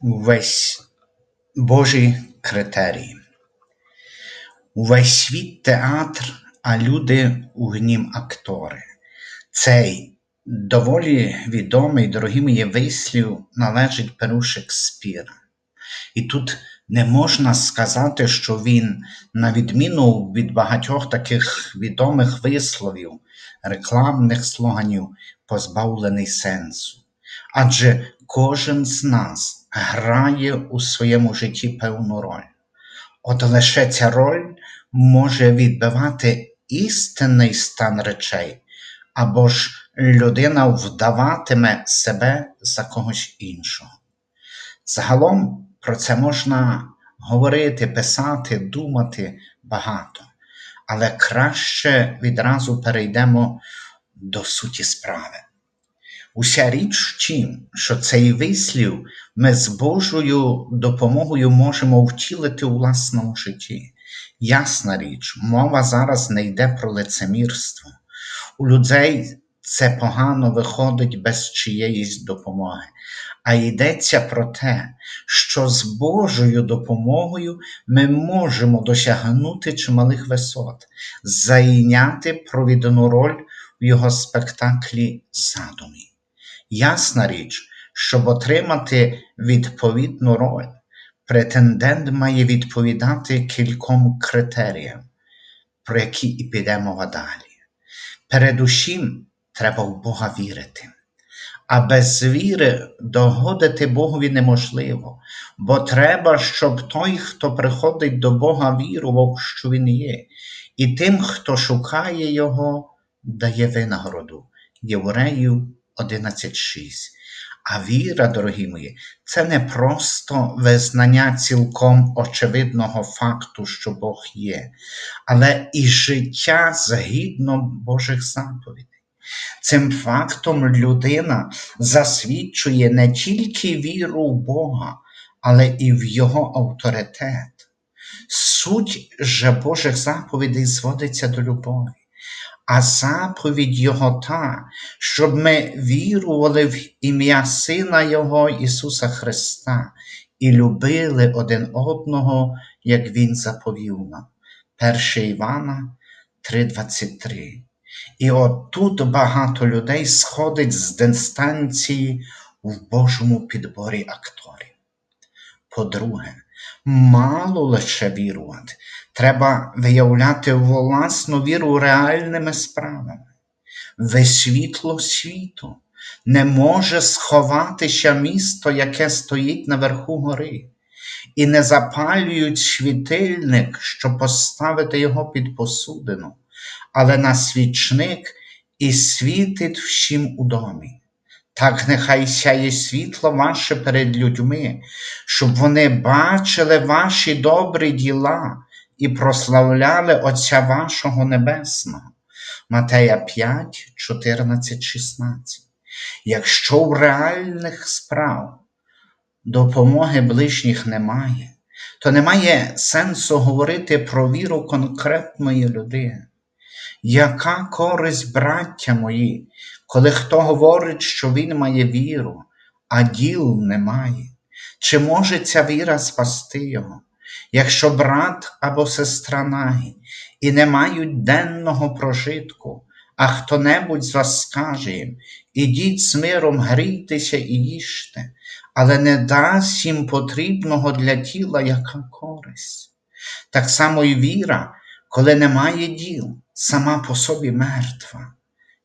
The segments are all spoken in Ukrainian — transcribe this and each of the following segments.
Увесь Божі критерії. Увесь світ театр, а люди у нім актори. Цей доволі відомий, дорогі мої вислів належить Перу Шекспіра. І тут не можна сказати, що він, на відміну від багатьох таких відомих висловів, рекламних слоганів, позбавлений сенсу. Адже кожен з нас грає у своєму житті певну роль. От лише ця роль може відбивати істинний стан речей, або ж людина вдаватиме себе за когось іншого. Загалом про це можна говорити, писати, думати багато, але краще відразу перейдемо до суті справи. Уся річ в тім, що цей вислів ми з Божою допомогою можемо втілити у власному житті. Ясна річ, мова зараз не йде про лицемірство. У людей це погано виходить без чиєїсь допомоги, а йдеться про те, що з Божою допомогою ми можемо досягнути чималих висот, зайняти провідну роль в його спектаклі задумі. Ясна річ, щоб отримати відповідну роль, претендент має відповідати кільком критеріям, про які і піде мова далі. Передусім, треба в Бога вірити. А без віри догодити Богові неможливо, бо треба, щоб той, хто приходить до Бога, вірував, що Він є, і тим, хто шукає Його, дає винагороду. Євреїв 11.6. А віра, дорогі мої, це не просто визнання цілком очевидного факту, що Бог є, але і життя згідно Божих заповідей. Цим фактом людина засвідчує не тільки віру в Бога, але і в Його авторитет. Суть же Божих заповідей зводиться до любові а заповідь Його та, щоб ми вірували в ім'я Сина Його Ісуса Христа і любили один одного, як Він заповів нам. 1 Івана 3:23. І отут багато людей сходить з дистанції в Божому підборі акторів. По-друге, мало лише вірувати, треба виявляти власну віру реальними справами. Ви світло світу, не може сховатися місто, яке стоїть наверху гори, і не запалюють світильник, щоб поставити його під посудину, але на свічник і світить всім у домі. Так нехай сяє світло ваше перед людьми, щоб вони бачили ваші добрі діла і прославляли Отця вашого Небесного. Матея 5, 14, 16. Якщо в реальних справ допомоги ближніх немає, то немає сенсу говорити про віру конкретної людини. Яка користь, браття мої, коли хто говорить, що він має віру, а діл немає? Чи може ця віра спасти його? Якщо брат або сестра нагі і не мають денного прожитку, а хто небудь з вас скаже їм, ідіть з миром, грійтеся і їжте, але не дасть їм потрібного для тіла яка користь. Так само й віра, коли немає діл, сама по собі мертва.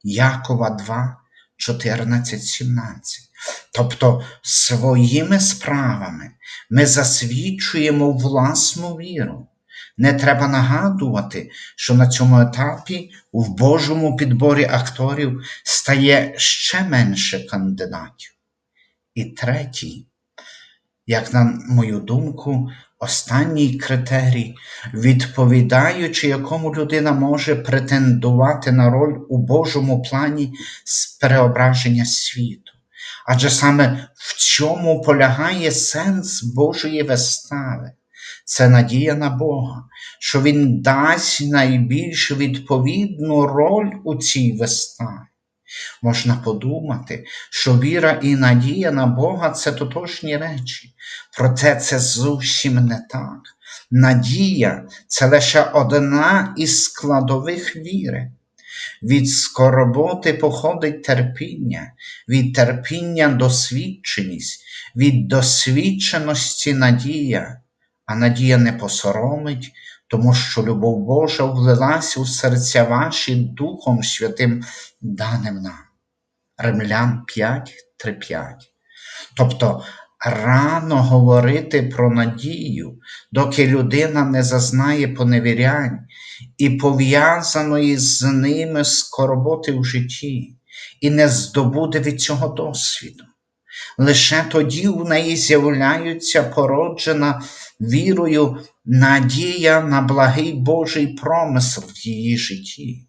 Якова 2, 14, 17. Тобто своїми справами ми засвідчуємо власну віру. Не треба нагадувати, що на цьому етапі в Божому підборі акторів стає ще менше кандидатів. І третій, як на мою думку, останній критерій, відповідаючи, якому людина може претендувати на роль у Божому плані з переображення світу. Адже саме в цьому полягає сенс Божої вистави. Це надія на Бога, що Він дасть найбільш відповідну роль у цій виставі. Можна подумати, що віра і надія на Бога це тотожні речі, проте це зовсім не так. Надія це лише одна із складових віри. Від скорботи походить терпіння, від терпіння досвідченість, від досвідченості надія, а надія не посоромить, тому що любов Божа влилась у серця ваші Духом Святим даним нам. Римлян 5, 3, 5. Тобто рано говорити про надію, доки людина не зазнає поневірянь і пов'язаної з ними скорботи в житті, і не здобуде від цього досвіду. Лише тоді в неї з'являється породжена вірою надія на благий Божий промисл в її житті.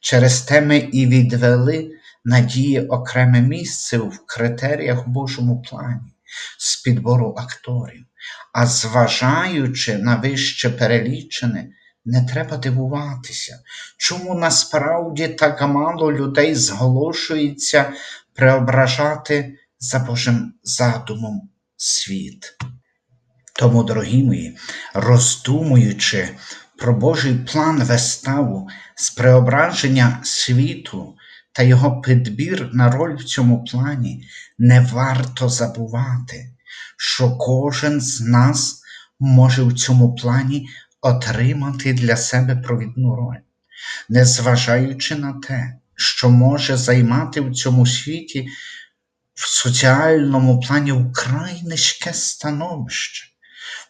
Через те ми і відвели надії окреме місце в критеріях Божому плані з підбору акторів, а зважаючи на вище перелічене, не треба дивуватися, чому насправді так мало людей зголошується преображати за Божим задумом світ. Тому, дорогі мої, роздумуючи про Божий план виставу з преображення світу та його підбір на роль в цьому плані, не варто забувати, що кожен з нас може в цьому плані отримати для себе провідну роль, незважаючи на те, що може займати в цьому світі в соціальному плані вкрай низьке становище,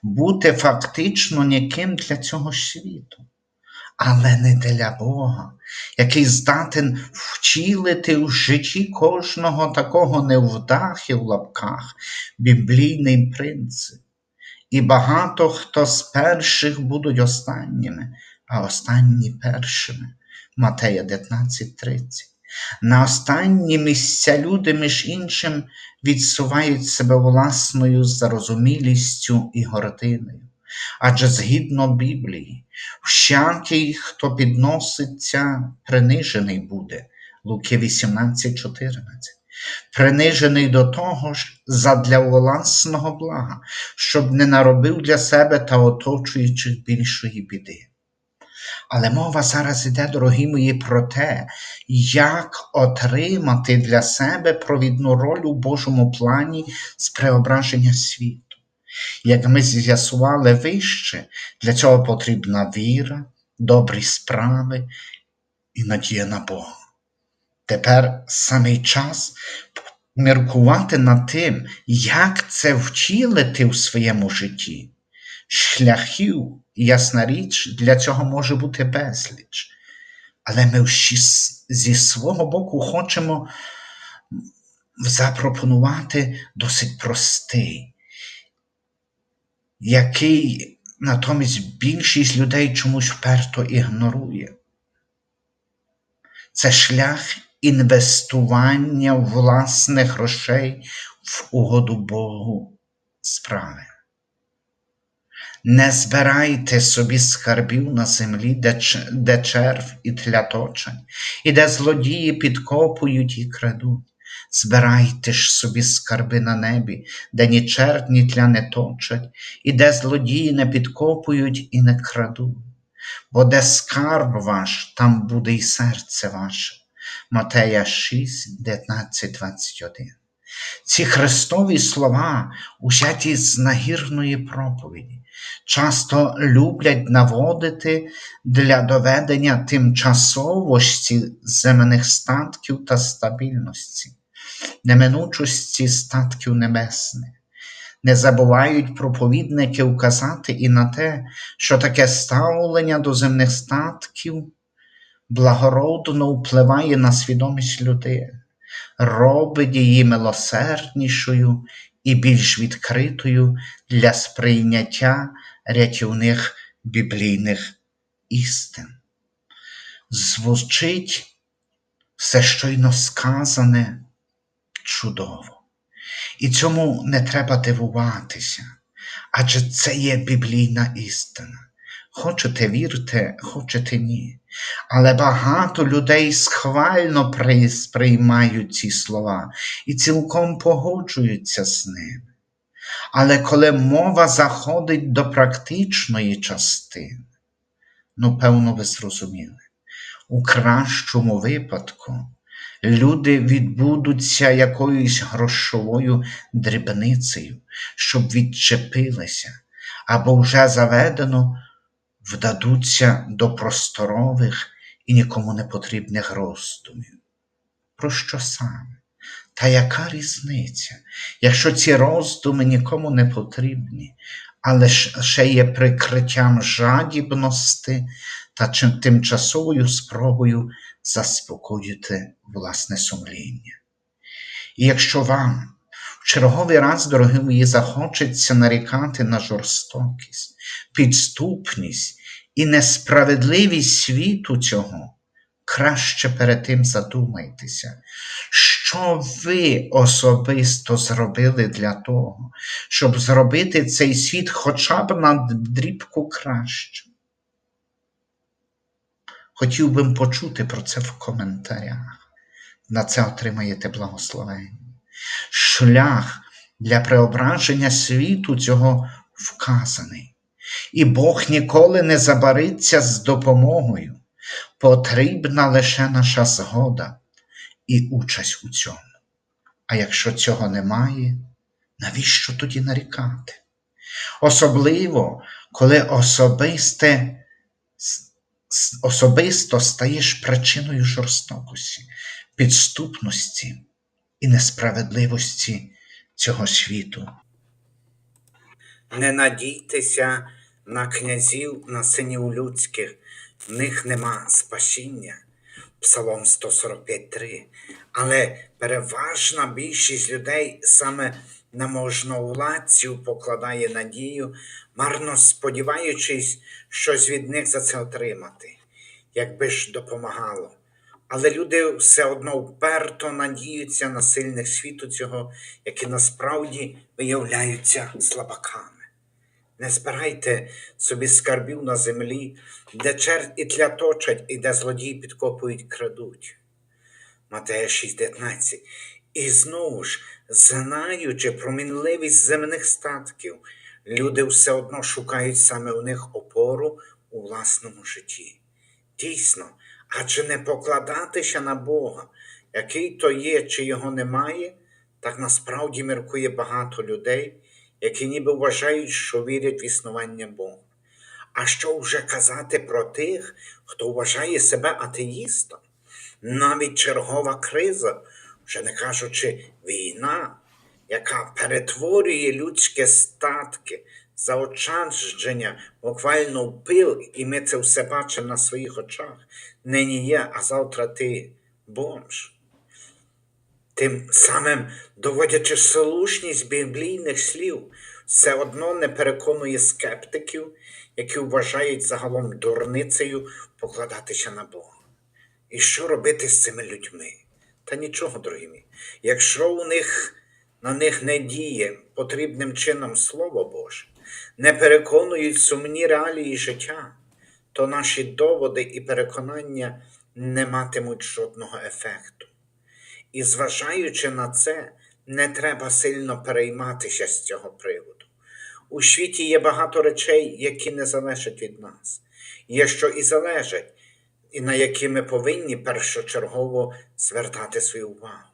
бути фактично ніким для цього світу, але не для Бога, який здатен вчилити в житті кожного такого невдахи в лапках біблійний принцип. І багато хто з перших будуть останніми, а останні першими. Матея 19:30. На останні місця люди, між іншим, відсувають себе власною зарозумілістю і гординою. Адже згідно Біблії, всякий, хто підноситься, принижений буде. Луки 18,14. Принижений до того ж задля власного блага, щоб не наробив для себе та оточуючих більшої біди. Але мова зараз іде, дорогі мої, про те, як отримати для себе провідну роль у Божому плані з преображення світу. Як ми з'ясували вище, для цього потрібна віра, добрі справи і надія на Бога. Тепер самий час міркувати над тим, як це втілити в своєму житті. Шляхів, ясна річ, для цього може бути безліч. Але ми зі свого боку хочемо запропонувати досить простий, який натомість більшість людей чомусь вперто ігнорує. Це шлях інвестування власних грошей в угоду Богу справи. Не збирайте собі скарбів на землі, де, де черв і тляточень, і де злодії підкопують і крадуть. Збирайте ж собі скарби на небі, де ні черв, ні тля не точать, і де злодії не підкопують і не крадуть. Бо де скарб ваш, там буде й серце ваше. Матея 6, 19, 21. Ці Христові слова, узяті з нагірної проповіді, часто люблять наводити для доведення тимчасовості земних статків та стабільності, неминучості статків небесних. Не забувають проповідники вказати і на те, що таке ставлення до земних статків благородно впливає на свідомість людини, робить її милосерднішою і більш відкритою для сприйняття рятівних біблійних істин. Звучить все щойно сказане чудово. І цьому не треба дивуватися, адже це є біблійна істина. Хочете вірте, хочете ні. Але багато людей схвально сприймають ці слова і цілком погоджуються з ними. Але коли мова заходить до практичної частини, ну, певно, ви зрозуміли, у кращому випадку люди відбудуться якоюсь грошовою дрібницею, щоб відчепилися, або вже заведено вдадуться до просторових і нікому не потрібних роздумів. Про що саме? Та яка різниця, якщо ці роздуми нікому не потрібні, але ж ще є прикриттям жадібності та тимчасовою спробою заспокоїти власне сумління. І якщо вам черговий раз, дорогі мої, захочеться нарікати на жорстокість, підступність і несправедливість світу цього, краще перед тим задумайтеся, що ви особисто зробили для того, щоб зробити цей світ хоча б на дрібку краще. Хотів би почути про це в коментарях. На це отримаєте благословення. Шлях для преображення світу цього вказаний. І Бог ніколи не забариться з допомогою. Потрібна лише наша згода і участь у цьому. А якщо цього немає, навіщо тоді нарікати? Особливо, коли особисте, особисто стаєш причиною жорстокості, підступності і несправедливості цього світу. Не надійтеся на князів, на синів людських, в них нема спасіння. Псалом 145.3. Але переважна більшість людей саме на можновладців покладає надію, марно сподіваючись щось від них за це отримати, якби ж допомагало. Але люди все одно вперто надіються на сильних світу цього, які насправді виявляються слабаками. Не збирайте собі скарбів на землі, де червь і тля точать, і де злодії підкопують крадуть. Матея 6,19. І знову ж, знаючи про мінливість земних статків, люди все одно шукають саме у них опору у власному житті. Дійсно, адже не покладатися на Бога, який то є, чи його немає, так насправді міркує багато людей, які ніби вважають, що вірять в існування Бога. А що вже казати про тих, хто вважає себе атеїстом? Навіть чергова криза, вже не кажучи війна, яка перетворює людські статки, заочадження буквально в пил, і ми це все бачимо на своїх очах. Нині є, а завтра ти бомж. Тим самим, доводячи слушність біблійних слів, все одно не переконує скептиків, які вважають загалом дурницею покладатися на Бога. І що робити з цими людьми? Та нічого, дорогі мої. Якщо у них на них не діє потрібним чином Слово Боже, не переконують сумні реалії життя, то наші доводи і переконання не матимуть жодного ефекту. І зважаючи на це, не треба сильно перейматися з цього приводу. У світі є багато речей, які не залежать від нас, є що і залежать, і на які ми повинні першочергово звертати свою увагу.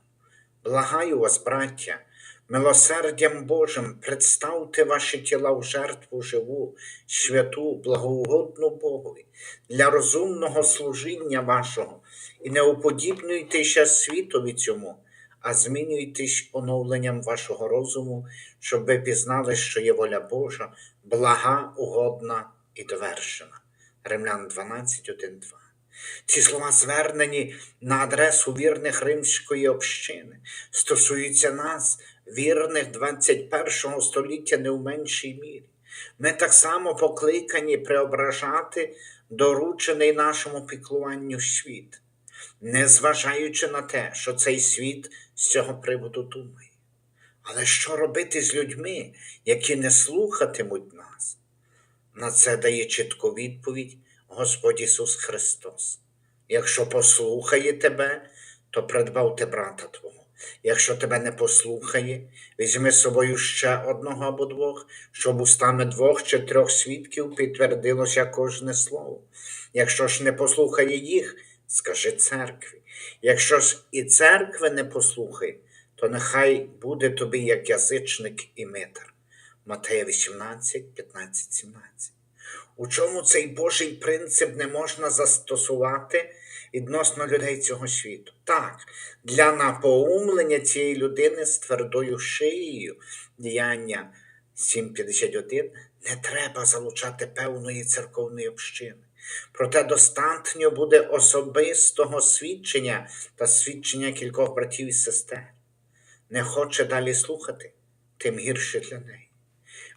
Благаю вас, браття, милосердям Божим представте ваші тіла в жертву живу, святу, благоугодну Богові, для розумного служіння вашого, і не уподібнюйтеся світові цьому, а змінюйтесь оновленням вашого розуму, щоб ви пізнали, що є воля Божа, блага, угодна і довершена. Римлян 12, 1, 2. Ці слова звернені на адресу вірних римської общини, стосуються нас, вірних 21 століття, не в меншій мірі. Ми так само покликані преображати доручений нашому піклуванню світ, незважаючи на те, що цей світ з цього приводу думає. Але що робити з людьми, які не слухатимуть нас? На це дає чітку відповідь Господь Ісус Христос. Якщо послухає тебе, то придбавте брата Твого. Якщо тебе не послухає, візьми з собою ще одного або двох, щоб устами двох чи трьох свідків підтвердилося кожне слово. Якщо ж не послухає їх, скажи церкві. Якщо ж і церкви не послухає, то нехай буде тобі як язичник і митар. Матея 18, 15, 17. У чому цей Божий принцип не можна застосувати відносно людей цього світу? Так, для напоумлення цієї людини з твердою шиєю діяння 7.51 не треба залучати певної церковної общини. Проте достатньо буде особистого свідчення та свідчення кількох братів і сестер. Не хоче далі слухати, тим гірше для неї.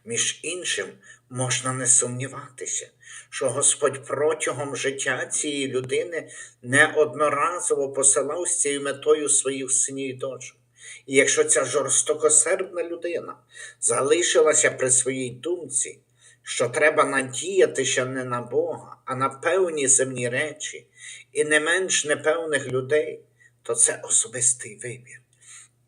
Між іншим, можна не сумніватися, що Господь протягом життя цієї людини неодноразово посилав з цією метою своїх синів і дочок. І якщо ця жорстокосердна людина залишилася при своїй думці, що треба надіятися не на Бога, а на певні земні речі і не менш непевних людей, то це особистий вибір.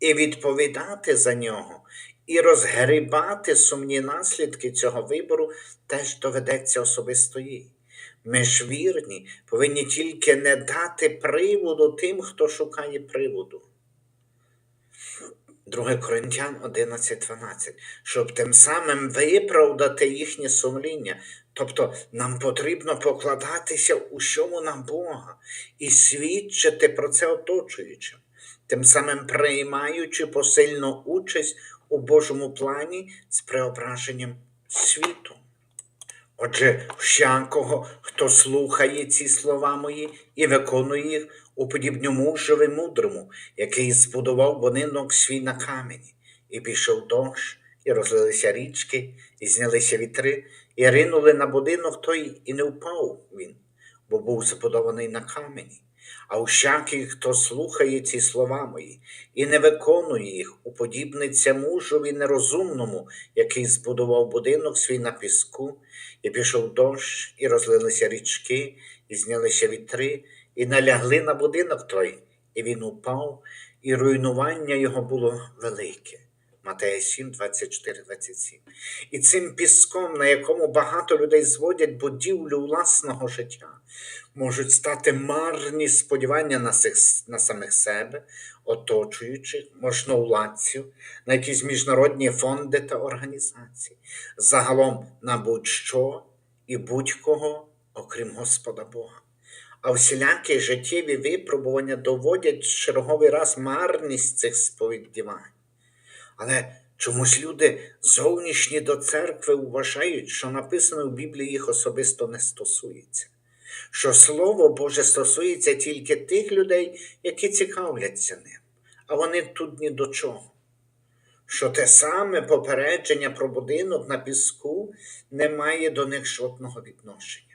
І відповідати за нього, і розгрібати сумні наслідки цього вибору теж доведеться особисто їй. Ми ж вірні, повинні тільки не дати приводу тим, хто шукає приводу. 2 Коринтян 11.12, щоб тим самим виправдати їхнє сумління. Тобто нам потрібно покладатися у всьому на Бога і свідчити про це оточуючим, тим самим приймаючи посильну участь у Божому плані з преображенням світу. Отже, всякого, хто слухає ці слова мої і виконує їх, уподібню мужеві мудрому, який збудував будинок свій на камені, і пішов дощ, і розлилися річки, і знялися вітри, і ринули на будинок той, і не впав він, бо був збудований на камені. А всякий, хто слухає ці слова мої і не виконує їх, уподібниться мужові нерозумному, який збудував будинок свій на піску, і пішов дощ, і розлилися річки, і знялися вітри, і налягли на будинок той, і він упав, і руйнування його було велике. Матея 7, 24, 27. І цим піском, на якому багато людей зводять будівлю власного життя, можуть стати марні сподівання на, сих, на самих себе, оточуючих, можновладців, на якісь міжнародні фонди та організації, загалом на будь-що і будь-кого, окрім Господа Бога. А всілякі життєві випробування доводять черговий раз марність цих сповіддівань. Але чомусь люди зовнішні до церкви вважають, що написане в Біблії їх особисто не стосується, що Слово Боже стосується тільки тих людей, які цікавляться ним, а вони тут ні до чого. Що те саме попередження про будинок на піску не має до них жодного відношення.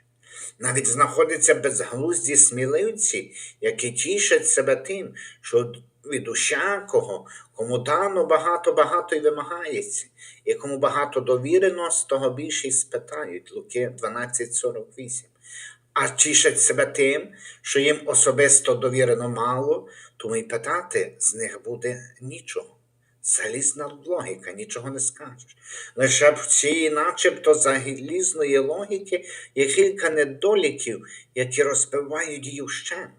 Навіть знаходяться безглузді сміливці, які тішать себе тим, що від усякого, кому дано багато багато й вимагається, і кому багато довірено, з того більше спитають. Луки 12.48. А тішать себе тим, що їм особисто довірено мало, тому й питати з них буде нічого. Залізна логіка, нічого не скажеш. Лише в цій начебто залізної логіки є кілька недоліків, які розбивають її вщент.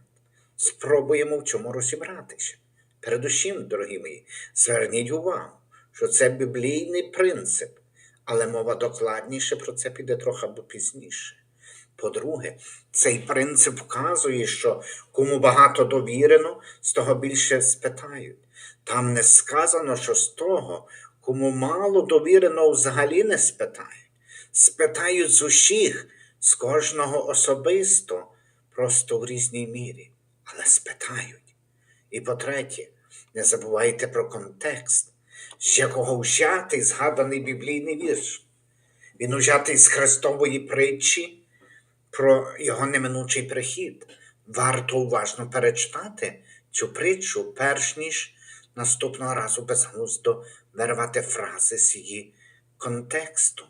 Спробуємо в цьому розібратися. Передусім, дорогі мої, зверніть увагу, що це біблійний принцип, але мова докладніше про це піде трохи пізніше. По-друге, цей принцип вказує, що кому багато довірено, з того більше спитають. Там не сказано, що з того, кому мало довірено, взагалі не спитають. Спитають з усіх, з кожного особисто, просто в різній мірі, але спитають. І по-третє, не забувайте про контекст, з якого взятий згаданий біблійний вірш. Він узятий з Христової притчі про його неминучий прихід. Варто уважно перечитати цю притчу, перш ніж наступного разу безглуздо вирвати фрази з її контексту.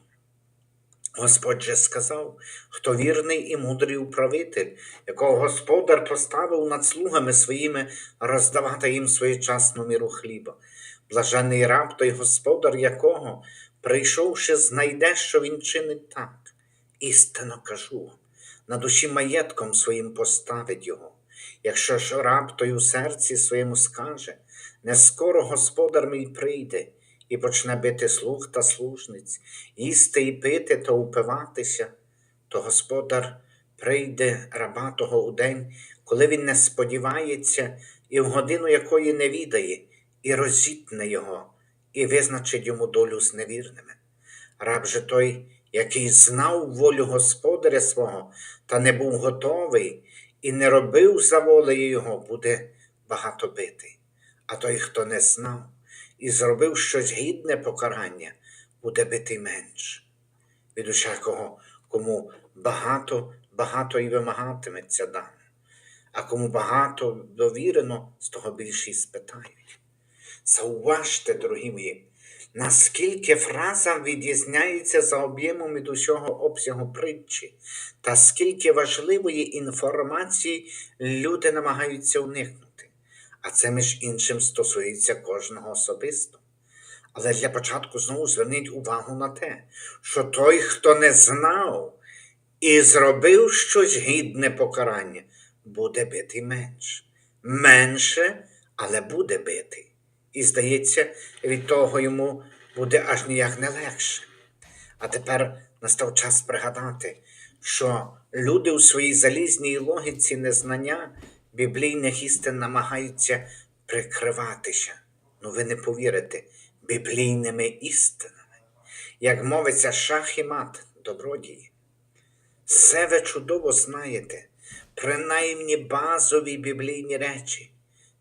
Господь же сказав, хто вірний і мудрий управитель, якого господар поставив над слугами своїми роздавати їм своєчасну міру хліба. Блажений раб той господар, якого, прийшовши, знайде, що він чинить так. Істинно кажу на душі маєтком своїм поставить його. Якщо ж раб той у серці своєму скаже, не скоро господар мій прийде і почне бити слуг та служниць, їсти і пити та упиватися, то господар прийде раба того у день, коли він не сподівається, і в годину якої не відає, і розітне його, і визначить йому долю з невірними. Раб же той, який знав волю господаря свого, та не був готовий і не робив за волею його, буде багато битий. А той, хто не знав і зробив щось гідне покарання, буде битий менш. Від усякого, кому багато, багато і вимагатиметься дано, а кому багато довірено, з того більше й спитають. Зауважте, дорогі мої, наскільки фраза відрізняється за об'ємом від усього обсягу притчі, та скільки важливої інформації люди намагаються уникнути. А це, між іншим, стосується кожного особисто. Але для початку знову зверніть увагу на те, що той, хто не знав і зробив щось гідне покарання, буде битий менше. Менше, але буде битий. І, здається, від того йому буде аж ніяк не легше. А тепер настав час пригадати, що люди у своїй залізній логіці незнання біблійних істин намагаються прикриватися. Ну ви не повірите, біблійними істинами. Як мовиться шах і мат, добродії. Все ви чудово знаєте, принаймні базові біблійні речі,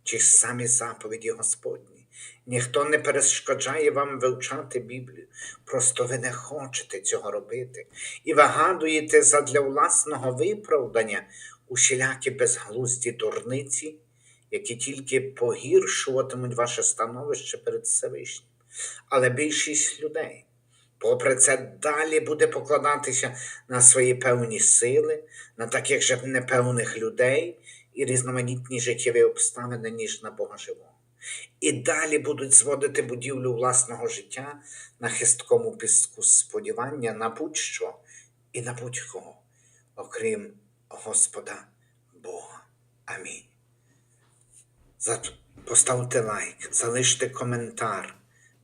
ж самі заповіді Господні. Ніхто не перешкоджає вам вивчати Біблію, просто ви не хочете цього робити і вигадуєте задля власного виправдання усілякі безглузді дурниці, які тільки погіршуватимуть ваше становище перед Всевишнім. Але більшість людей, попри це, далі буде покладатися на свої певні сили, на таких же непевних людей і різноманітні життєві обставини, ніж на Бога живого. І далі будуть зводити будівлю власного життя на хисткому піску сподівання на будь-що і на будь-кого, окрім Господа Бога. Амінь. Поставте лайк, залиште коментар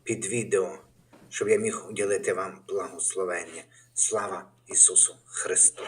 під відео, щоб я міг уділити вам благословення. Слава Ісусу Христу!